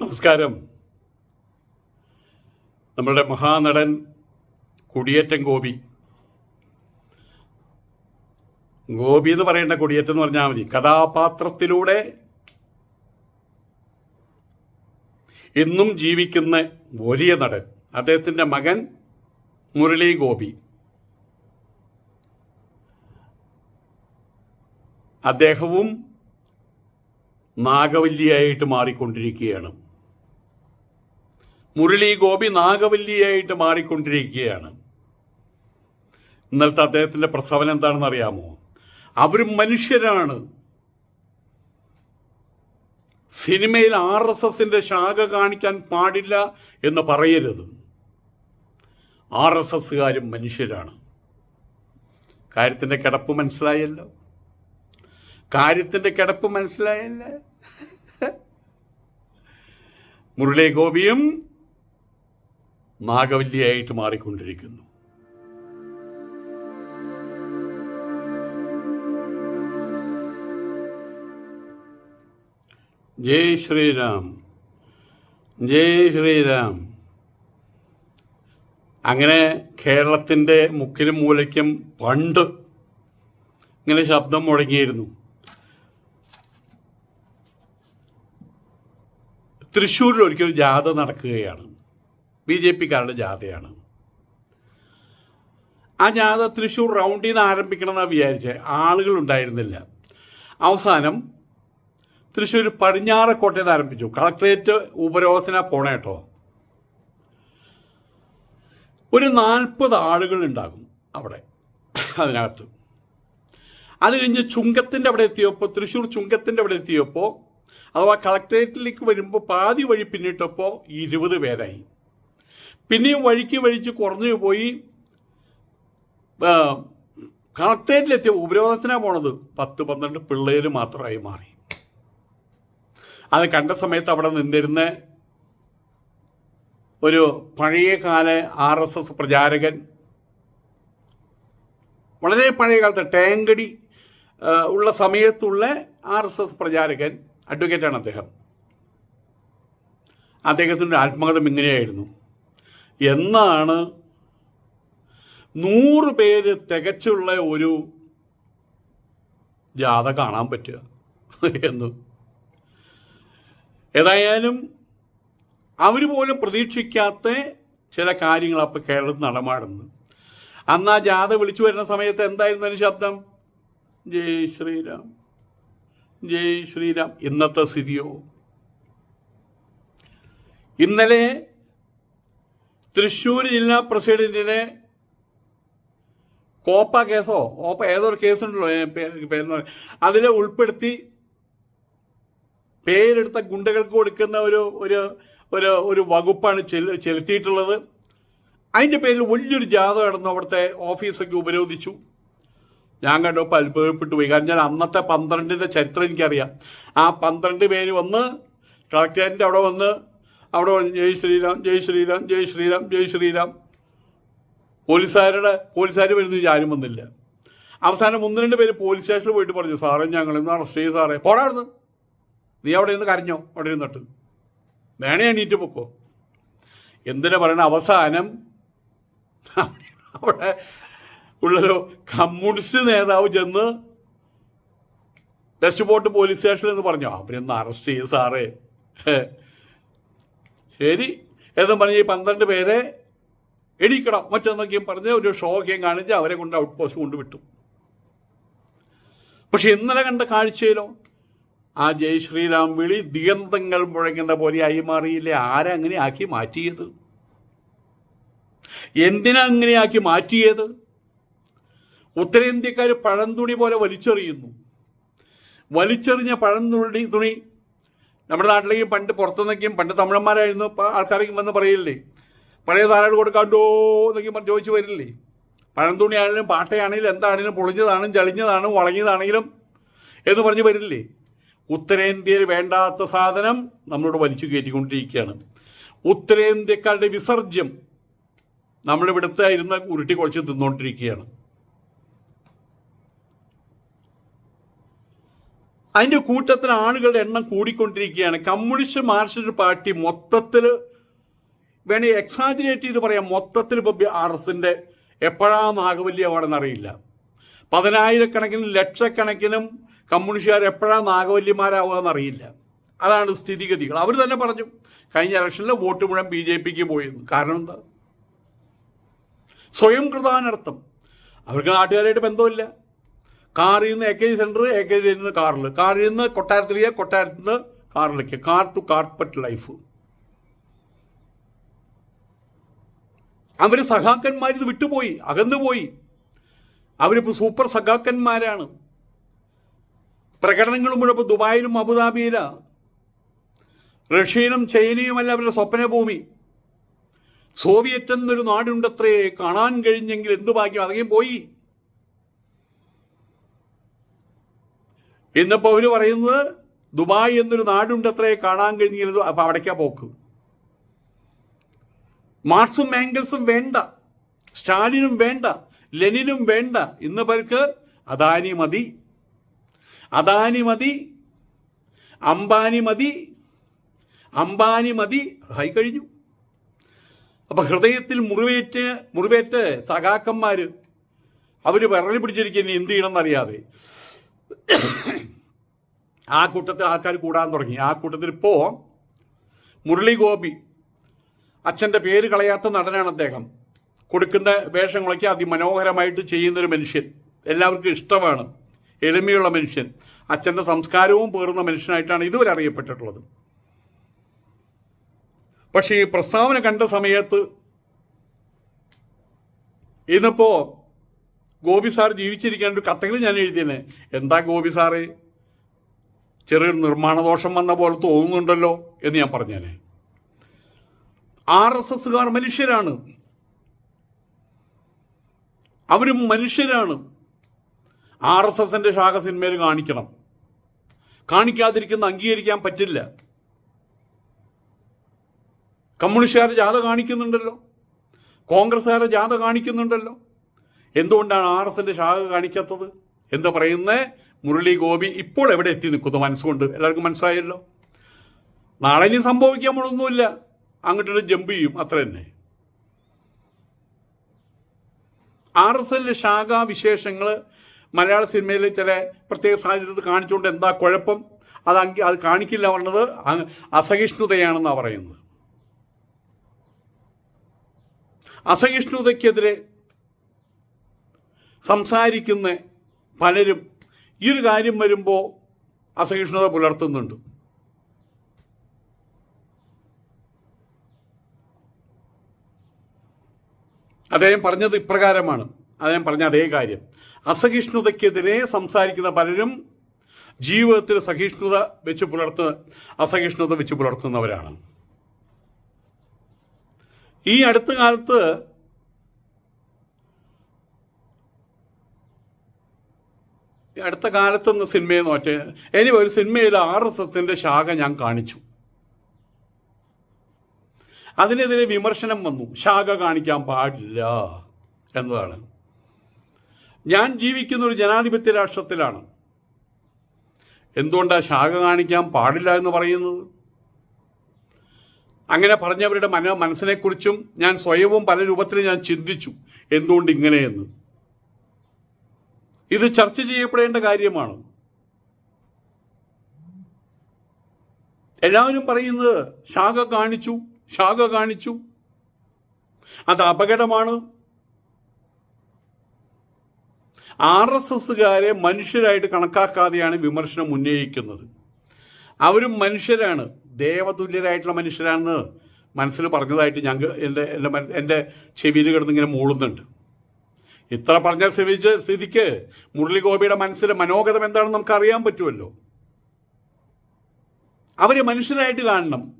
നമസ്കാരം. നമ്മളുടെ മഹാനടൻ കുടിയേറ്റം ഗോപി. ഗോപി എന്ന് പറയേണ്ട കുടിയേറ്റം എന്ന് പറഞ്ഞാൽ മതി. കഥാപാത്രത്തിലൂടെ ഇന്നും ജീവിക്കുന്ന വലിയ നടൻ. അദ്ദേഹത്തിന്റെ മകൻ മുരളി ഗോപി. അദ്ദേഹവും നാഗവല്ലിയായിട്ട് മാറിക്കൊണ്ടിരിക്കുകയാണ്. മുരളി ഗോപി നാഗവല്ലിയായിട്ട് മാറിക്കൊണ്ടിരിക്കുകയാണ്. ഇന്നലത്തെ അദ്ദേഹത്തിന്റെ പ്രസവനം എന്താണെന്ന് അറിയാമോ? അവരും മനുഷ്യരാണ്. സിനിമയിൽ ആർ എസ് എസിന്റെ ശാഖ കാണിക്കാൻ പാടില്ല എന്ന് പറയരുത്. ആർ എസ് എസ്സുകാരും മനുഷ്യരാണ്. കാര്യത്തിന്റെ കിടപ്പ് മനസ്സിലായല്ലോ? കാര്യത്തിന്റെ കിടപ്പ് മനസ്സിലായല്ലേ? മുരളി ഗോപിയും നാഗവല്ലിയായിട്ട് മാറിക്കൊണ്ടിരിക്കുന്നു. ജയ് ശ്രീരാം ജയ് ശ്രീരാം. അങ്ങനെ കേരളത്തിന്റെ മുക്കിലും മൂലയ്ക്കും പണ്ട് ഇങ്ങനെ ശബ്ദം മുഴങ്ങിയിരുന്നു. തൃശ്ശൂരിൽ ഒരിക്കലും ജാഥ നടക്കുകയാണ്. ബി ജെ പിക്കാരുടെ ജാഥയാണ്. ആ ജാഥ തൃശ്ശൂർ റൗണ്ടിൽ നിന്ന് ആരംഭിക്കണമെന്നാണ് വിചാരിച്ചത് ആളുകൾ ഉണ്ടായിരുന്നില്ല അവസാനം തൃശ്ശൂർ പടിഞ്ഞാറക്കോട്ടയിൽ നിന്ന് ആരംഭിച്ചു. കളക്ട്രേറ്റ് ഉപരോധത്തിനാ പോണേ കേട്ടോ. ഒരു നാൽപ്പത് ആളുകൾ ഉണ്ടാകും അവിടെ അതിനകത്ത്. അത് കഴിഞ്ഞ് ചുങ്കത്തിന്റെ അവിടെ എത്തിയപ്പോൾ തൃശ്ശൂർ ചുങ്കത്തിന്റെ അവിടെ എത്തിയപ്പോൾ അഥവാ കളക്ട്രേറ്റിലേക്ക് വരുമ്പോൾ പാതി വഴി പിന്നിട്ടപ്പോൾ ഇരുപത് പേരായി. പിന്നെയും വഴിക്ക് വഴിച്ച് കുറഞ്ഞു പോയി. കളക്ടറേറ്റിലെത്തിയ ഉപരോധത്തിനാണ് പോണത്. പത്ത് പന്ത്രണ്ട് പിള്ളേർ മാത്രമായി മാറി. അത് കണ്ട സമയത്ത് അവിടെ നിന്നിരുന്ന ഒരു പഴയകാല ആർ എസ് എസ് പ്രചാരകൻ വളരെ പഴയ കാലത്ത് ടാങ്കടി ഉള്ള സമയത്തുള്ള ആർ എസ് എസ് പ്രചാരകൻ അഡ്വക്കേറ്റാണ് അദ്ദേഹം. അദ്ദേഹത്തിന്റെ ആത്മകഥം ഇങ്ങനെയായിരുന്നു. എന്നാണ് നൂറ് പേര് തികച്ചുള്ള ഒരു ജാഥ കാണാൻ പറ്റുക എന്ന്. ഏതായാലും അവർ പോലും പ്രതീക്ഷിക്കാത്ത ചില കാര്യങ്ങൾ അപ്പോൾ കേരളത്തിൽ നടമാടുന്നു. അന്ന് ആ ജാഥ വിളിച്ചു വരുന്ന സമയത്ത് എന്തായിരുന്നു അതിന് ശബ്ദം? ജയ് ശ്രീരാം ജയ് ശ്രീരാം ഇന്നത്തെ സ്ഥിതിയോ? ഇന്നലെ തൃശ്ശൂർ ജില്ലാ പ്രസിഡന്റിനെ കോപ്പ കേസോ? ഓപ്പ ഏതൊരു കേസുണ്ടല്ലോ? പേരെന്ന് അതിൽ ഉൾപ്പെടുത്തി പേരെടുത്ത ഗുണ്ടകൾക്ക് കൊടുക്കുന്ന ഒരു ഒരു ഒരു ഒരു വകുപ്പാണ് ചെലു ചെലുത്തിയിട്ടുള്ളത്. അതിന്റെ പേരിൽ വലിയൊരു ജാഥ നടന്നു അവിടുത്തെ ഓഫീസൊക്കെ ഉപരോധിച്ചു. ഞാൻ കണ്ടപ്പോൾ അത്ഭുതപ്പെട്ടു പോയി. കാരണം ഞാൻ അന്നത്തെ പന്ത്രണ്ടിന്റെ ചരിത്രം എനിക്കറിയാം. ആ പന്ത്രണ്ട് പേര് വന്ന് കളക്ടറേറ്റിന്റെ അവിടെ വന്ന് അവിടെ ജയ് ശ്രീരാം ജയ് ശ്രീരാം ജയ് ശ്രീരാം ജയ് ശ്രീരാം. പോലീസുകാരുടെ പോലീസുകാർ വരുന്നു ആരും വന്നില്ല. അവസാനം ഒന്ന് രണ്ട് പേര് പോലീസ് സ്റ്റേഷനിൽ പോയിട്ട് പറഞ്ഞു സാറേ ഞങ്ങൾ ഇന്ന് അറസ്റ്റ് ചെയ്യും സാറേ. പോടായിരുന്നു നീ അവിടെ ഇരുന്ന് കരഞ്ഞോ? അവിടെ ഇരുന്നിട്ട്. വേണേ എണീറ്റ് പൊക്കോ. എന്തിനാ പറയണ? അവസാനം അവിടെ ഉള്ളൊരു കമ്മ്യൂണിസ്റ്റ് നേതാവ് ചെന്ന് ടെസ്റ്റ് പോർട്ട് പോലീസ് സ്റ്റേഷനിൽ എന്ന് പറഞ്ഞു അവരൊന്ന് അറസ്റ്റ് ചെയ്യും സാറേ. ശരി. എന്നും പറഞ്ഞ് ഈ പന്ത്രണ്ട് പേരെ എണീക്കണം. മറ്റൊന്നൊക്കെയും പറഞ്ഞ് ഒരു ഷോക്കെയും കാണിച്ച് അവരെ കൊണ്ട് ഔട്ട് പോസ്റ്റ് കൊണ്ട് വിട്ടു. പക്ഷെ ഇന്നലെ കണ്ട കാഴ്ചയിലോ ആ ജയ് ശ്രീരാം വിളി ദിഗന്തങ്ങൾ മുഴങ്ങുന്ന പോലെ ആയി മാറിയില്ലേ ആരങ്ങനെ ആക്കി മാറ്റിയത്? എന്തിനാ അങ്ങനെയാക്കി മാറ്റിയത്? ഉത്തരേന്ത്യക്കാർ പഴന്തുണി പോലെ വലിച്ചെറിയുന്നു. വലിച്ചെറിഞ്ഞ പഴന്തുണി തുണി നമ്മുടെ നാട്ടിലേക്കും പണ്ട് പുറത്തുനിന്നൊക്കെയും പണ്ട് തമിഴന്മാരായിരുന്നു ആൾക്കാരേക്കും വന്ന് പറയില്ലേ പഴയ ധാരാളം കൊടുക്കാണ്ടോ എന്നൊക്കെ ചോദിച്ചു വരില്ലേ? പഴം ആണെങ്കിലും പാട്ടയാണെങ്കിലും എന്താണെങ്കിലും പൊളിഞ്ഞതാണ് ജളിഞ്ഞതാണ് വളഞ്ഞതാണെങ്കിലും എന്ന് പറഞ്ഞ് വരില്ലേ? ഉത്തരേന്ത്യയിൽ വേണ്ടാത്ത സാധനം നമ്മളോട് വലിച്ചു കയറ്റിക്കൊണ്ടിരിക്കുകയാണ്. ഉത്തരേന്ത്യക്കാരുടെ വിസർജ്യം നമ്മളിവിടുത്തെ ഇരുന്ന് ഉരുട്ടി കുഴച്ച് തിന്നുകൊണ്ടിരിക്കുകയാണ് അതിന്റെ കൂട്ടത്തിൽ ആളുകളുടെ എണ്ണം കൂടിക്കൊണ്ടിരിക്കുകയാണ്. കമ്മ്യൂണിസ്റ്റ് മാർക്സിസ്റ്റ് പാർട്ടി മൊത്തത്തിൽ വേണേ എക്സാജിനേറ്റ് ചെയ്ത് പറയാം. മൊത്തത്തിൽ ഇപ്പോൾ ആർ എസിന്റെ എപ്പോഴാ നാഗവല്യമാണെന്നറിയില്ല പതിനായിരക്കണക്കിനും ലക്ഷക്കണക്കിനും കമ്മ്യൂണിസ്റ്റുകാർ എപ്പോഴാ നാഗവല്യമാരാവുക എന്നറിയില്ല അതാണ് സ്ഥിതിഗതികൾ. അവർ തന്നെ പറഞ്ഞു കഴിഞ്ഞ ഇലക്ഷനിൽ വോട്ട് മുഴുവൻ ബി ജെ പിക്ക് പോയിരുന്നു. കാരണം എന്താ? സ്വയം കൃതാനർത്ഥം അവർക്ക് നാട്ടുകാരായിട്ട് ബന്ധമില്ല. കാറിൽ നിന്ന് A K G centre A K G നിന്ന് കാറിൽ കാറിൽ നിന്ന് കൊട്ടാരത്തിലേക്ക് കൊട്ടാരത്തിൽ നിന്ന് കാറിലേക്ക് കാർ ടു കാർപ്പറ്റ് ലൈഫ് അവർ സഖാക്കന്മാർ ഇത് വിട്ടുപോയി അകന്നുപോയി. അവരിപ്പോൾ സൂപ്പർ സഖാക്കന്മാരാണ്. പ്രകടനങ്ങളും മുഴുവൻ ഇപ്പോൾ ദുബായിലും അബുദാബിയിലാ. റഷ്യയിലും ചൈനയുമല്ല അവരുടെ സ്വപ്നഭൂമി. സോവിയറ്റ് എന്നൊരു നാടുണ്ടത്രേ കാണാൻ കഴിഞ്ഞെങ്കിൽ എന്ത് ഭാഗ്യം? അതെങ്കിലും പോയി. ഇന്നിപ്പോൾ അവർ പറയുന്നത് ദുബായ് എന്നൊരു നാടുണ്ട് നാടുണ്ടത്രേ കാണാൻ കഴിഞ്ഞിരുന്നത് അപ്പം അവിടേക്കാ പോക്ക്. മാർക്സും മാംഗൽസും വേണ്ട. സ്റ്റാലിനും വേണ്ട. ലെനിനും വേണ്ട. ഇന്ന് പേർക്ക് അദാനി മതി. അദാനി മതി. അംബാനി മതി. അംബാനി മതി. ആയി കഴിഞ്ഞു. അപ്പം ഹൃദയത്തിൽ മുറിവേറ്റ് മുറിവേറ്റ് സഖാക്കന്മാർ അവർ വിറളി പിടിച്ചിരിക്കുന്ന എന്ത് ചെയ്യണമെന്നറിയാതെ. ആ കൂട്ടത്തിൽ ആൾക്കാർ കൂടാൻ തുടങ്ങി. ആ കൂട്ടത്തിൽ ഇപ്പോൾ മുരളി ഗോപി അച്ഛന്റെ പേര് കളയാത്ത നടനാണ് അദ്ദേഹം. കൊടുക്കുന്ന വേഷങ്ങളൊക്കെ അതിമനോഹരമായിട്ട് ചെയ്യുന്നൊരു മനുഷ്യൻ. എല്ലാവർക്കും ഇഷ്ടമാണ്. എളിമയുള്ള മനുഷ്യൻ. അച്ഛന്റെ സംസ്കാരവും പേറുന്ന മനുഷ്യനായിട്ടാണ് ഇതുവരെ അറിയപ്പെട്ടിട്ടുള്ളത്. പക്ഷേ ഈ പ്രസ്താവന കണ്ട സമയത്ത് ഇന്നിപ്പോ ഗോപി സാർ ജീവിച്ചിരിക്കാൻ ഒരു കത്തുകൾ ഞാൻ എഴുതിയേനെ എന്താ ഗോപി സാറ്? ചെറിയൊരു നിർമ്മാണദോഷം വന്ന പോലെ തോന്നുന്നുണ്ടല്ലോ എന്ന് ഞാൻ പറഞ്ഞേനെ. ആർ എസ് എസ്സുകാർ മനുഷ്യരാണ്. അവരും മനുഷ്യരാണ്. ആർ എസ് എസിന്റെ ശാഖ സിനിമയിൽ കാണിക്കണം. കാണിക്കാതിരിക്കുന്ന അംഗീകരിക്കാൻ പറ്റില്ല. കമ്മ്യൂണിസ്റ്റുകാർ ജാഥ കാണിക്കുന്നുണ്ടല്ലോ. കോൺഗ്രസ്സുകാരെ ജാഥ കാണിക്കുന്നുണ്ടല്ലോ. എന്തുകൊണ്ടാണ് ആർ എസിന്റെ ശാഖ കാണിക്കാത്തത്? എന്താ പറയുന്ന? മുരളി ഗോപി ഇപ്പോൾ എവിടെ എത്തി നിൽക്കുന്നു? മനസ്സുകൊണ്ട്. എല്ലാവർക്കും മനസ്സിലായല്ലോ? നാളെ ഇനി സംഭവിക്കാൻ ഒന്നുമില്ല അങ്ങോട്ടൊരു ജമ്പ് ചെയ്യും. അത്ര തന്നെ. ആർ എസ് എല്ലിലെ ശാഖാ വിശേഷങ്ങൾ മലയാള സിനിമയിൽ ചില പ്രത്യേക സാഹചര്യത്തിൽ കാണിച്ചുകൊണ്ട് എന്താ കുഴപ്പം? അത് അങ്കി അത് കാണിക്കില്ല പറഞ്ഞത് അസഹിഷ്ണുതയാണെന്നാണ് പറയുന്നത്. അസഹിഷ്ണുതയ്ക്കെതിരെ സംസാരിക്കുന്ന പലരും ഈ ഒരു കാര്യം വരുമ്പോൾ അസഹിഷ്ണുത പുലർത്തുന്നുണ്ട്. അദ്ദേഹം പറഞ്ഞത് ഇപ്രകാരമാണ്. അദ്ദേഹം പറഞ്ഞ അതേ കാര്യം. അസഹിഷ്ണുതയ്ക്കെതിരെ സംസാരിക്കുന്ന പലരും ജീവിതത്തിൽ സഹിഷ്ണുത വെച്ച് പുലർത്ത് അസഹിഷ്ണുത വെച്ച് പുലർത്തുന്നവരാണ്. ഈ അടുത്ത കാലത്ത് അടുത്ത കാലത്തൊന്ന് സിനിമയെ നോറ്റേ. ഇനി ഒരു സിനിമയിൽ ആർ എസ് എസിന്റെ ശാഖ ഞാൻ കാണിച്ചു. അതിനെതിരെ വിമർശനം വന്നു. ശാഖ കാണിക്കാൻ പാടില്ല എന്നതാണ്. ഞാൻ ജീവിക്കുന്ന ഒരു ജനാധിപത്യ രാഷ്ട്രത്തിലാണ്. എന്തുകൊണ്ടാണ് ശാഖ കാണിക്കാൻ പാടില്ല എന്ന് പറയുന്നത്? അങ്ങനെ പറഞ്ഞവരുടെ മന മനസ്സിനെക്കുറിച്ചും ഞാൻ സ്വയവും പല രൂപത്തിൽ ഞാൻ ചിന്തിച്ചു. എന്തുകൊണ്ട് ഇങ്ങനെയെന്ന്. ഇത് ചർച്ച ചെയ്യപ്പെടേണ്ട കാര്യമാണ്. എല്ലാവരും പറയുന്നത് ശാഖ കാണിച്ചു ശാഖ കാണിച്ചു. അത് അപകടമാണ്. ആർ എസ് എസ്സുകാരെ മനുഷ്യരായിട്ട് കണക്കാക്കാതെയാണ് വിമർശനം ഉന്നയിക്കുന്നത്. അവരും മനുഷ്യരാണ്. ദേവതുല്യരായിട്ടുള്ള മനുഷ്യരാണെന്ന് മനസ്സിൽ പറഞ്ഞതായിട്ട് ഞങ്ങൾ എന്റെ എന്റെ എന്റെ ചെവിയിൽ കിടന്ന് ഇങ്ങനെ മൂളുന്നുണ്ട്. ഇത്ര പറഞ്ഞ സ്ഥിതിച്ച് സ്ഥിതിക്ക് മുരളിഗോപിയുടെ മനസ്സിലെ മനോഗതം എന്താണെന്ന് നമുക്ക് അറിയാൻ പറ്റുമല്ലോ. അവരെ മനുഷ്യരായിട്ട് കാണണം.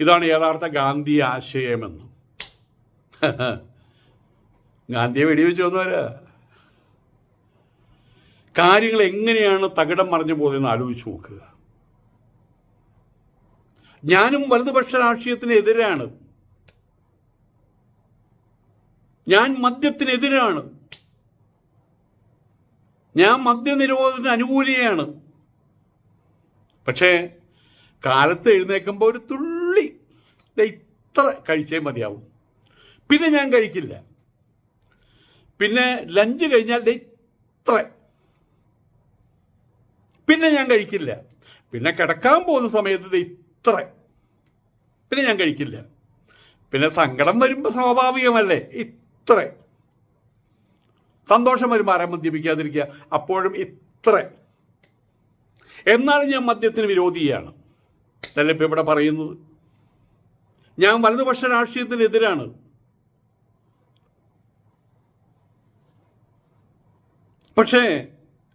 ഇതാണ് യഥാർത്ഥ ഗാന്ധി ആശയമെന്ന്. ഗാന്ധിയെ വെടിവെച്ച് വന്നവരാ. കാര്യങ്ങൾ എങ്ങനെയാണ് തകിടം മറിഞ്ഞു പോകുന്നതെന്ന് ആലോചിച്ച് നോക്കുക. ഞാനും വലതുപക്ഷ രാഷ്ട്രീയത്തിന് എതിരാണ്. ഞാൻ മദ്യത്തിനെതിരാണ്. ഞാൻ മദ്യനിരോധന അനുകൂലിയാണ്. പക്ഷേ കാലത്ത് എഴുന്നേൽക്കുമ്പോൾ ഒരു തുള്ളി ഇത്ര കഴിച്ചേ മതിയാവും. പിന്നെ ഞാൻ കഴിക്കില്ല. പിന്നെ ലഞ്ച് കഴിഞ്ഞാൽ ഇത്ര. പിന്നെ ഞാൻ കഴിക്കില്ല. പിന്നെ കിടക്കാൻ പോകുന്ന സമയത്ത് ഇത്ര. പിന്നെ ഞാൻ കഴിക്കില്ല. പിന്നെ സങ്കടം വരുമ്പോൾ സ്വാഭാവികമല്ലേ? സന്തോഷം വരും ആരാ മദ്യപിക്കാതിരിക്കുക അപ്പോഴും ഇത്ര എന്നാലും ഞാൻ മദ്യത്തിന് വിരോധിയാണ്. അല്ലേ ഇവിടെ പറയുന്നത്? ഞാൻ വലതുപക്ഷ രാഷ്ട്രീയത്തിനെതിരാണ്. പക്ഷേ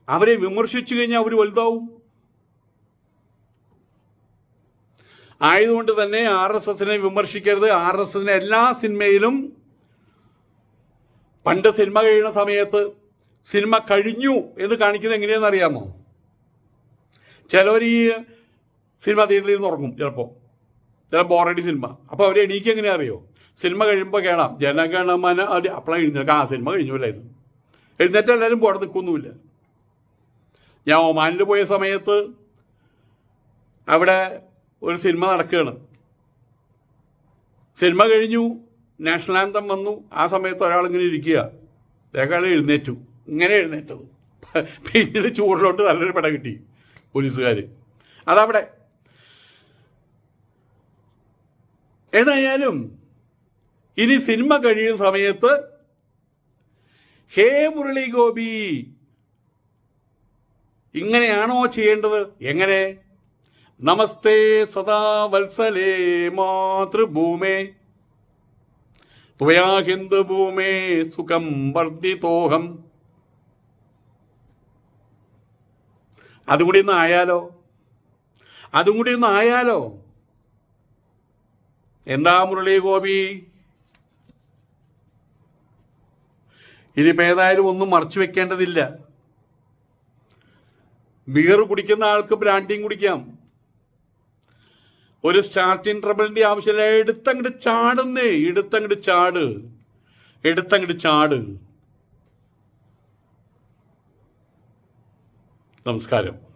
അവരെ വിമർശിച്ചു കഴിഞ്ഞാൽ അവർ വലുതാവും. ആയതുകൊണ്ട് തന്നെ ആർ എസ് എസിനെ വിമർശിക്കരുത്. ആർ എസ് എസിനെ എല്ലാ സിനിമയിലും പണ്ട് സിനിമ കഴിയുന്ന സമയത്ത് സിനിമ കഴിഞ്ഞു എന്ന് കാണിക്കുന്നത് എങ്ങനെയാണെന്ന് അറിയാമോ? ചിലവർ ഈ സിനിമ തിയേറ്ററിൽ നിന്ന് ഉറങ്ങും ചിലപ്പോൾ ചില ബോറടി സിനിമ. അപ്പോൾ അവർ എണീക്ക് എങ്ങനെയാ അറിയോ? സിനിമ കഴിയുമ്പോൾ കേളാം. ജനഗണമന അത് അപ്പോഴാണ് എഴുന്നേൽക്കാം. ആ സിനിമ കഴിഞ്ഞില്ലായിരുന്നു എഴുന്നേറ്റ് എല്ലാവരും പോടെ നിൽക്കൊന്നുമില്ല. ഞാൻ ഒമാനിൽ പോയ സമയത്ത് അവിടെ ഒരു സിനിമ നടക്കുകയാണ്. സിനിമ കഴിഞ്ഞു. നാഷണൽ ആന്തം വന്നു. ആ സമയത്ത് ഒരാൾ ഇങ്ങനെ ഇരിക്കുക. അയാൾ എഴുന്നേറ്റു. ഇങ്ങനെ എഴുന്നേറ്റത്. പിന്നീട് ചൂടിലോട്ട് നല്ലൊരു പട കിട്ടി പോലീസുകാർ അതവിടെ. ഏതായാലും ഇനി സിനിമ കഴിയുന്ന സമയത്ത് ഹേ മുരളി ഗോപി ഇങ്ങനെയാണോ ചെയ്യേണ്ടത്? എങ്ങനെ? നമസ്തേ സദാ വത്സലേ മാതൃഭൂമേ. ത്വയാ ഹിന്ദുഭൂമേ സുഖം വർദ്ധിതോഹം. അതും കൂടി ഒന്ന് ആയാലോ? അതും കൂടി ഒന്ന് ആയാലോ? എന്താ മുരളി ഗോപി? ഇനിയിപ്പോൾ ഏതായാലും ഒന്നും മറച്ചു വെക്കേണ്ടതില്ല. ബിയർ കുടിക്കുന്ന ആൾക്ക് ബ്രാൻഡിങ് കുടിക്കാം. ഒരു സ്റ്റാർട്ടിങ് ട്രബിളിന്റെ ആവശ്യമില്ല. എടുത്തങ്ങോട്ട് ചാടുന്നേ. എടുത്തങ്ങോട്ട് ചാട്. എടുത്തങ്ങോട്ട് ചാട്. നമസ്കാരം.